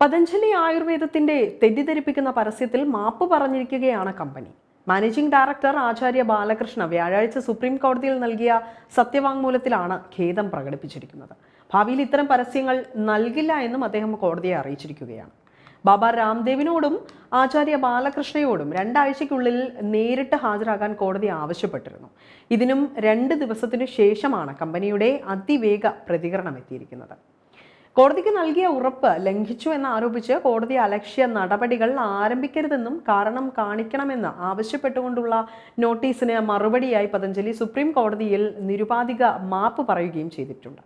പതഞ്ജലി ആയുർവേദത്തിന്റെ തെറ്റിദ്ധരിപ്പിക്കുന്ന പരസ്യത്തിൽ മാപ്പ് പറഞ്ഞിരിക്കുകയാണ് കമ്പനി. മാനേജിംഗ് ഡയറക്ടർ ആചാര്യ ബാലകൃഷ്ണ വ്യാഴാഴ്ച സുപ്രീം കോടതിയിൽ നൽകിയ സത്യവാങ്മൂലത്തിലാണ് ഖേദം പ്രകടിപ്പിച്ചിരിക്കുന്നത്. ഭാവിയിൽ ഇത്തരം പരസ്യങ്ങൾ നൽകില്ല എന്നും അദ്ദേഹം കോടതിയെ അറിയിച്ചിരിക്കുകയാണ്. ബാബ രാംദേവിനോടും ആചാര്യ ബാലകൃഷ്ണയോടും രണ്ടാഴ്ചയ്ക്കുള്ളിൽ നേരിട്ട് ഹാജരാകാൻ കോടതി ആവശ്യപ്പെട്ടിരുന്നു. ഇതിനും രണ്ട് ദിവസത്തിനു ശേഷമാണ് കമ്പനിയുടെ അതിവേഗ പ്രതികരണം എത്തിയിരിക്കുന്നത്. കോടതിക്ക് നൽകിയ ഉറപ്പ് ലംഘിച്ചു എന്ന് ആരോപിച്ച് കോടതി അലക്ഷ്യ നടപടികൾ ആരംഭിക്കരുതെന്നും കാരണം കാണിക്കണമെന്ന് ആവശ്യപ്പെട്ടുകൊണ്ടുള്ള നോട്ടീസിന് മറുപടിയായി പതഞ്ജലി സുപ്രീം കോടതിയിൽ നിരുപാധിക മാപ്പ് പറയുകയും ചെയ്തിട്ടുണ്ട്.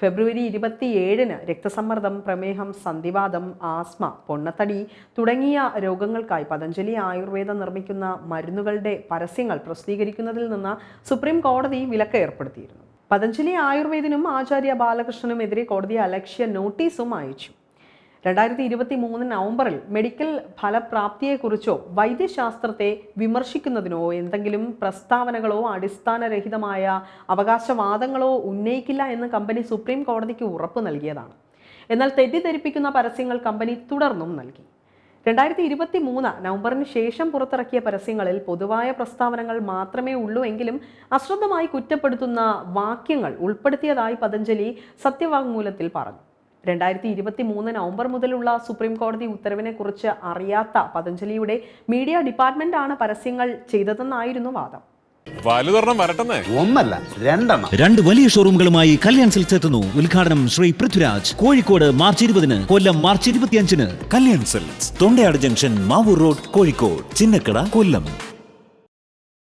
ഫെബ്രുവരി ഇരുപത്തിയേഴിന് രക്തസമ്മർദ്ദം പ്രമേഹം സന്ധിവാദം ആസ്മ പൊണ്ണത്തടി തുടങ്ങിയ രോഗങ്ങൾക്കായി പതഞ്ജലി ആയുർവേദം നിർമ്മിക്കുന്ന മരുന്നുകളുടെ പരസ്യങ്ങൾ പ്രസിദ്ധീകരിക്കുന്നതിൽ നിന്ന് സുപ്രീം കോടതി വിലക്ക് ഏർപ്പെടുത്തിയിരുന്നു. പതഞ്ജലി ആയുർവേദിനും ആചാര്യ ബാലകൃഷ്ണനും എതിരെ കോടതി അലക്ഷ്യ നോട്ടീസും അയച്ചു. രണ്ടായിരത്തി ഇരുപത്തി മൂന്ന് നവംബറിൽ മെഡിക്കൽ ഫലപ്രാപ്തിയെക്കുറിച്ചോ വൈദ്യശാസ്ത്രത്തെ വിമർശിക്കുന്നതിനോ എന്തെങ്കിലും പ്രസ്താവനകളോ അടിസ്ഥാനരഹിതമായ അവകാശവാദങ്ങളോ ഉന്നയിക്കില്ല എന്ന് കമ്പനി സുപ്രീം കോടതിക്ക് ഉറപ്പ് നൽകിയതാണ്. എന്നാൽ തെറ്റിദ്ധരിപ്പിക്കുന്ന പരസ്യങ്ങൾ കമ്പനി തുടർന്നും നൽകി. രണ്ടായിരത്തി ഇരുപത്തി മൂന്ന് നവംബറിന് ശേഷം പുറത്തിറക്കിയ പരസ്യങ്ങളിൽ പൊതുവായ പ്രസ്താവനകൾ മാത്രമേ ഉള്ളൂ എങ്കിലും അശ്രദ്ധമായി കുറ്റപ്പെടുത്തുന്ന വാക്യങ്ങൾ ഉൾപ്പെടുത്തിയതായി പതഞ്ജലി സത്യവാങ്മൂലത്തിൽ പറഞ്ഞു. രണ്ടായിരത്തി ഇരുപത്തി മൂന്ന് നവംബർ മുതലുള്ള സുപ്രീം കോടതി ഉത്തരവിനെ കുറിച്ച് അറിയാത്ത പതഞ്ജലിയുടെ മീഡിയ ഡിപ്പാർട്ട്മെന്റാണ് പരസ്യങ്ങൾ ചെയ്തതെന്നായിരുന്നു വാദം. ഒന്നല്ല രണ്ടെണ്ണം. രണ്ട് വലിയ ഷോറൂമുകളുമായി കല്യാൺ സിൽക്സ് എത്തുന്നു. ഉദ്ഘാടനം ശ്രീ പൃഥ്വിരാജ്. കോഴിക്കോട് മാർച്ച് ഇരുപതിന് കൊല്ലം മാർച്ച് ഇരുപത്തിയഞ്ചിന്. Kalyan silks Thondayad junction Mavoor road Kozhikode Chinnakada Kollam.